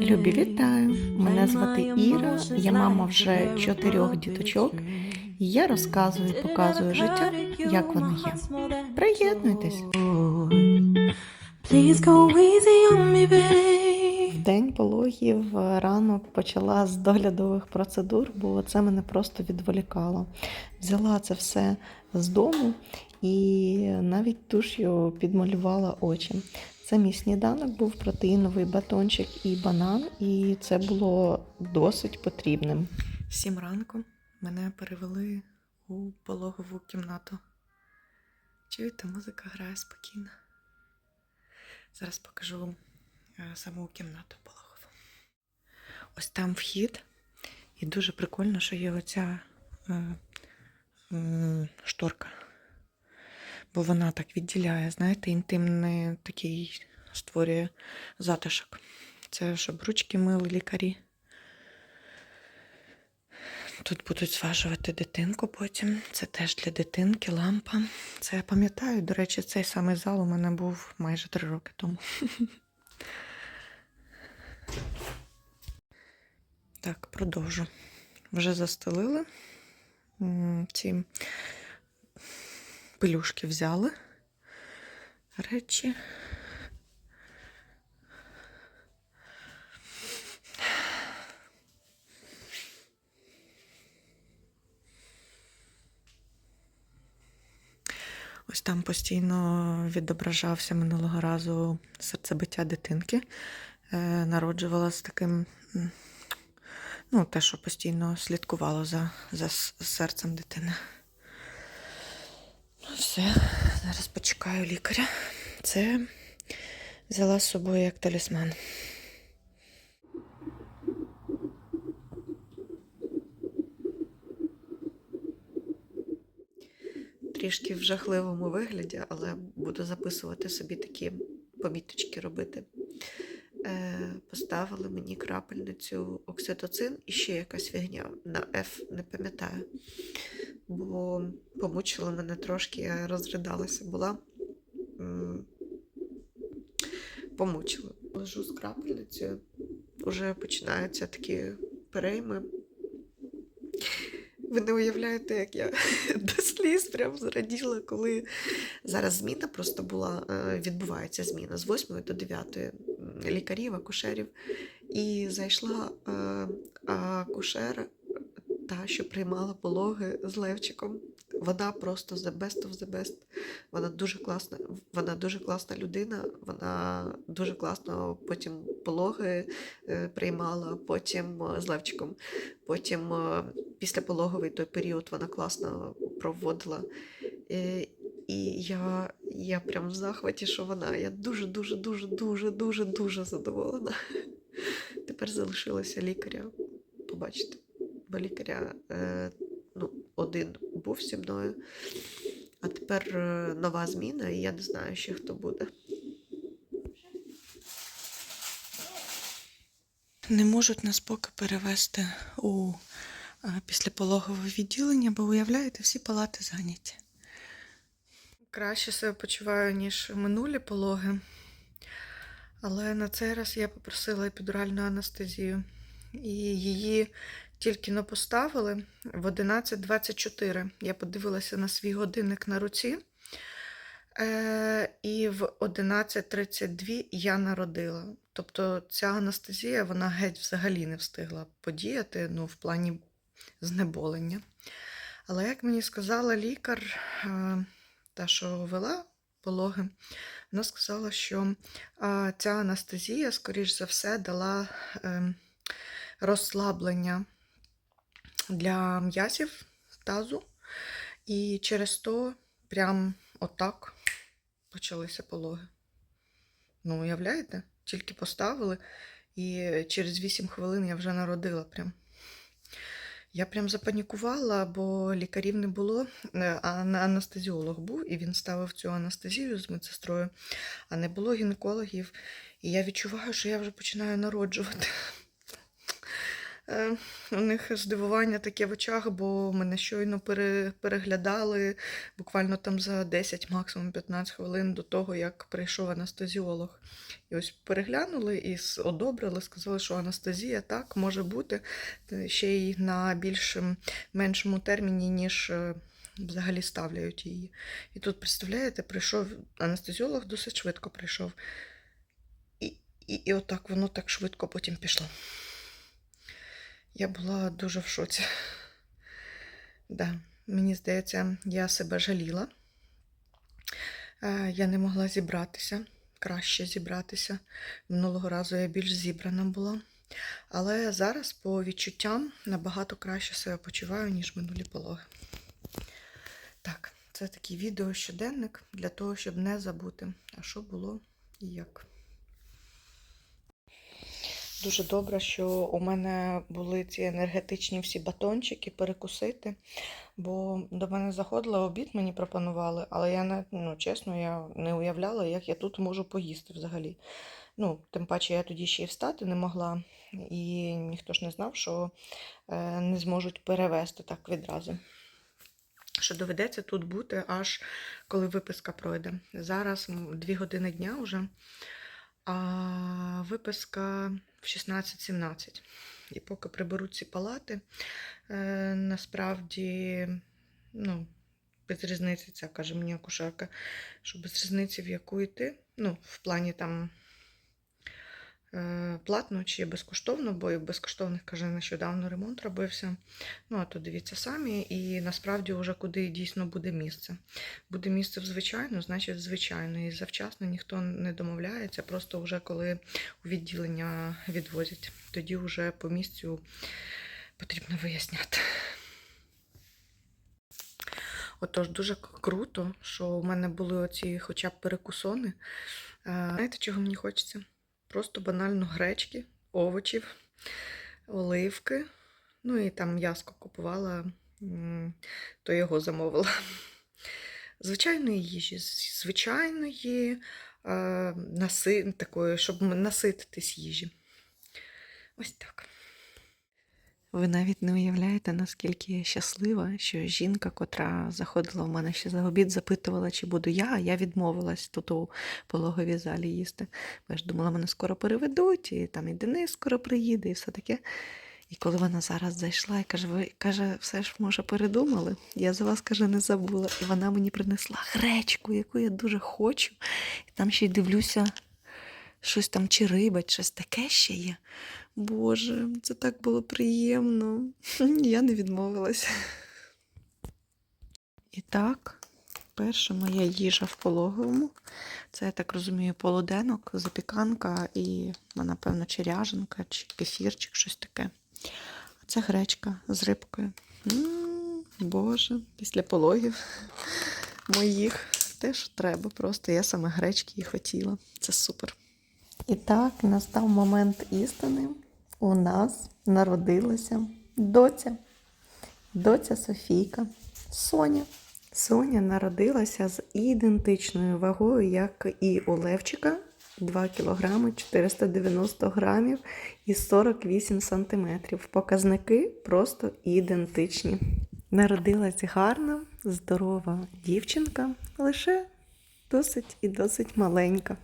Любі, вітаю! Мене звати Іра, я мама вже чотирьох діточок. І я розказую і показую життя, як воно є. Приєднуйтесь! В день пологів ранок почала з доглядових процедур, бо це мене просто відволікало. Взяла це все з дому і навіть туш'ю підмалювала очі. Це мій сніданок був протеїновий батончик і банан, і це було досить потрібним. Сім ранку мене перевели у пологову кімнату. Чуєте, музика грає спокійно. Зараз покажу е, саму кімнату пологову. Ось там вхід. І дуже прикольно, що є оця е, м, шторка. Бо вона так відділяє, знаєте, інтимний такий створює затишок. Це щоб ручки мили лікарі. Тут будуть зважувати дитинку потім. Це теж для дитинки, лампа. Це я пам'ятаю, до речі, цей самий зал у мене був майже три роки тому. Так, продовжу. Вже застелили. Ці пелюшки взяли. Речі. Ось там постійно відображався минулого разу серцебиття дитинки. Е, народжувала з таким, ну, те, що постійно слідкувало за, за серцем дитини. Все, зараз почекаю лікаря. Це взяла з собою як талісман. Трішки в жахливому вигляді, але буду записувати собі такі поміточки робити. Е, поставили мені крапельницю окситоцин і ще якась фігня на F, не пам'ятаю. Бо помучила мене трошки, я розридалася була. Помучила. Лежу з крапельницею, вже починаються такі перейми. Ви не уявляєте, як я до сліз прям зраділа, коли зараз зміна просто була, е, відбувається зміна з 8 до 9 лікарів, акушерів. І зайшла е, акушер, та, що приймала пологи з Левчиком. Вона просто the best of the best. Вона дуже класна, вона дуже класна людина, вона дуже класно потім пологи е, приймала, потім е, з Левчиком. Потім е, післяпологовий той період вона класно проводила. І я, я прям в захваті, що вона. Я дуже, дуже, дуже, дуже, дуже, задоволена. Тепер залишилося лікаря. Побачите, бо лікаря е, ну, один був зі мною, а тепер е, нова зміна, і я не знаю ще хто буде. Не можуть нас поки перевести у е, післяпологове відділення, бо уявляєте, всі палати зайняті. Краще себе почуваю, ніж минулі пологи. Але на цей раз я попросила епідуральну анестезію. І її тільки но поставили в 11.24. Я подивилася на свій годинник на руці. Е, і в 11.32 я народила. Тобто ця анестезія вона геть взагалі не встигла подіяти ну, в плані знеболення. Але як мені сказала лікар, е, та, що вела пологи, вона сказала, що ця анестезія, скоріш за все, дала е, розслаблення для м'язів тазу, і через то прям отак почалися пологи. Ну, уявляєте? Тільки поставили, і через 8 хвилин я вже народила прям. Я прям запанікувала, бо лікарів не було, е, а анестезіолог був, і він ставив цю анестезію з медсестрою, а не було гінекологів. І я відчуваю, що я вже починаю народжувати. Е, у них здивування таке в очах, бо мене щойно переглядали буквально там за 10, максимум 15 хвилин до того, як прийшов анестезіолог. І ось переглянули і одобрили, сказали, що анестезія так може бути е, ще й на більш меншому терміні, ніж е, взагалі ставляють її. І тут, представляєте, прийшов анестезіолог, досить швидко прийшов. І, і, і отак воно так швидко потім пішло. Я була дуже в шоці. Да, мені здається, я себе жаліла. Е, Я не могла зібратися, краще зібратися. Минулого разу я більш зібрана була. Але зараз, по відчуттям, набагато краще себе почуваю, ніж минулі пологи. Так, це такий відео щоденник для того, щоб не забути, а що було і як. Дуже добре, що у мене були ці енергетичні всі батончики перекусити, бо до мене заходили обід, мені пропонували, але я не, ну, чесно, я не уявляла, як я тут можу поїсти взагалі. Ну, тим паче я тоді ще й встати не могла, і ніхто ж не знав, що е, не зможуть перевезти так відразу. Що доведеться тут бути аж коли виписка пройде. Зараз 2 години дня вже, а виписка в 16-17. І поки приберуть ці палати, е, насправді, ну, без різниці, це каже мені акушерка, що без різниці, в яку йти. Ну, в плані там платно чи безкоштовно, бо і в безкоштовних, каже, нещодавно ремонт робився. Ну, а то дивіться самі, і насправді вже куди дійсно буде місце. Буде місце в звичайну, значить звичайно. І завчасно ніхто не домовляється, просто вже коли у відділення відвозять. Тоді вже по місцю потрібно виясняти. Отож, дуже круто, що у мене були оці хоча б перекусони. Е, Знаєте, чого мені хочеться? Просто банально гречки, овочів, оливки. Ну і там м'яско купувала, то його замовила. Звичайної їжі, звичайної, наси, такої, щоб насититись їжі. Ось так. Ви навіть не уявляєте, наскільки я щаслива, що жінка, котра заходила в мене ще за обід, запитувала, чи буду я, а я відмовилась тут у пологовій залі їсти. Бо я ж думала, мене скоро переведуть, і там і Денис скоро приїде, і все таке. І коли вона зараз зайшла і каже, ви каже, все ж може передумали. Я за вас каже, не забула. І вона мені принесла гречку, яку я дуже хочу. І там ще й дивлюся, щось там чи риба, щось таке ще є. Боже, це так було приємно. Я не відмовилась. І так, перша моя їжа в пологовому. Це, я так розумію, полуденок, запіканка і, ну, напевно, чи ряженка, чи кефірчик, щось таке. А це гречка з рибкою. Боже, після пологів моїх те, що треба. Просто я саме гречки і хотіла. Це супер. І так настав момент істини. У нас народилася доця. Доця Софійка. Соня. Соня народилася з ідентичною вагою, як і у Левчика. 2 кг 490 грамів і 48 сантиметрів. Показники просто ідентичні. Народилась гарна, здорова дівчинка, лише досить і досить маленька.